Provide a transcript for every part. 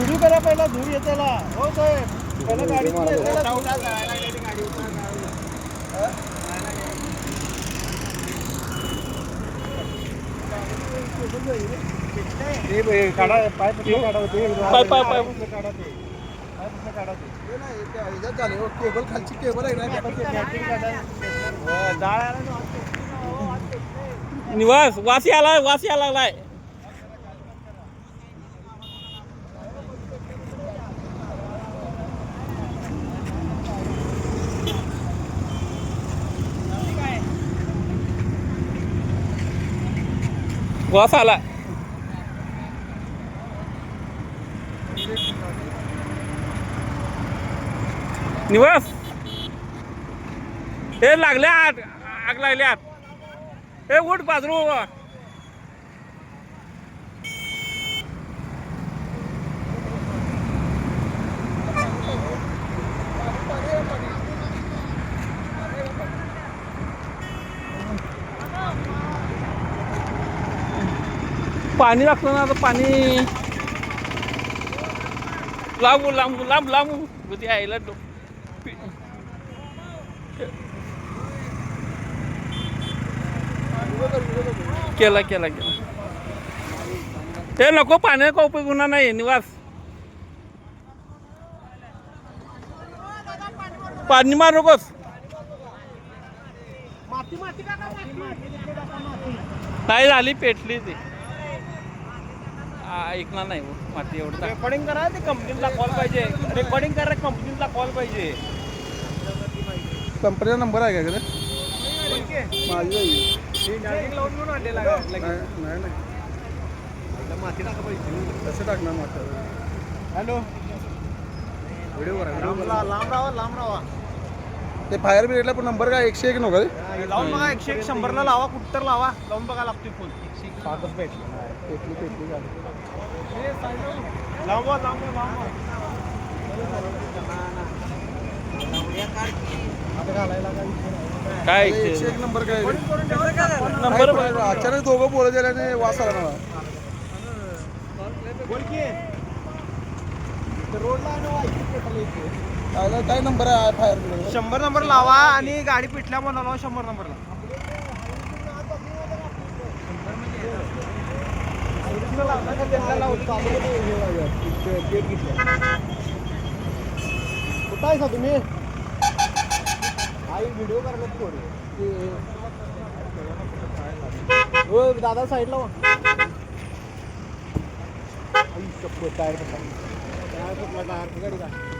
दुरी करा पहिला दुरी येताला. हो साहेब. पहिला गाडी. काढा पाय काढा पाय पाय पाय. काढा निवास वासी आला वासी आला लागलाय वास आला. निवास. हे लागले आग आग लागली आत. हे उठ बाजरू पाणी लागतं ना आता पाणी लांबू लांबू लांब लांबू. डो- पि- केला केला केला. ते नको पाण्या का उपयोग होणार नाही निवास. पाणी मार नकोस. नाही झाली पेटली ती. ऐकणार नाही हो, माती एवढं. रेकॉर्डिंग करा ते कंपनीला कॉल पाहिजे. रेकॉर्डिंग करा कंपनीला कॉल पाहिजे. कंपनीचा नंबर आहे का माझी. नाही नाही नाही. कसं टाकणार मात्र हॅलो व्हिडिओ लांब राहा लांब राहा. ते फायर ब्रिगेडला पण नंबर काय? एकशे एक नको रे लावून बघा एकशे एक शंभरला लावा कुठं तर लावा. लावून बघा लागतोय फोन. पेटली पेटली गाडी. काय? एकशे एक नंबर काय? रे? नंबर पण अचानक दोघं बोलत गेल्याने वास आला मला. बोल की. ते रोडला काय- काय नंबर आहे? फायर ब्रिगेड शंभर नंबर लावा आणि गाडी पिटल्या म्हणून लावा शंभर नंबरला कुठं आहे का तुम्ही? आई व्हिडिओ करायला थोडे हो दादा साईडला टायर टायर कुठला टायर गाडी काय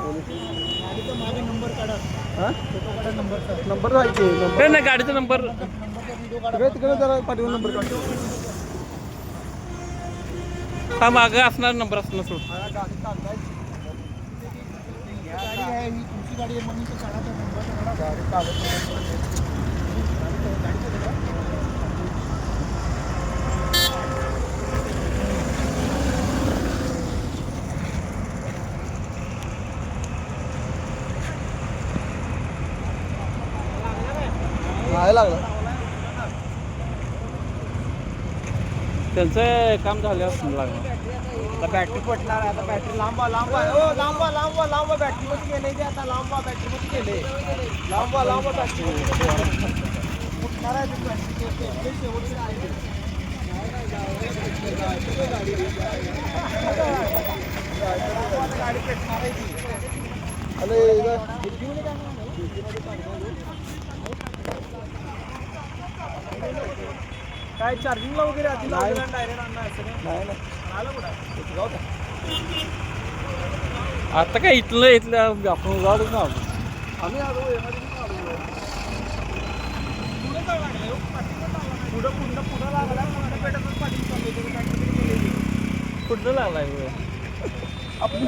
नंबर काढा हा? फोटो नंबर नंबर आहे की नंबर हे नाही गाडीचा नंबर तिकडे जरा पाठवून नंबर काढतो हा मागं असणार नंबर असणार सोड. गाडी आहे ही तुमची गाडी आहे म्हणून नाही लागला त्यांचं काम झालं असं आता बॅटरी पटणार आहे आता बॅटरी लांबा लांबा ओ लांबा लांबा लांबा गेले ते आता लांबा गेले लांबा लांबा फुटणार आहे ती battery. ते- ते- ते शेवटची गाडी आहे. गाडी पेटणार आहे ती. अरे इथं काय चार्जिंगला वगैरे आधी लावलं डायरेक्ट आणणार असं नाही आता काय इथलं इथलं आपण जाऊ ना. आम्ही आलो पुढं लागलाय लागलं. लागला. आपण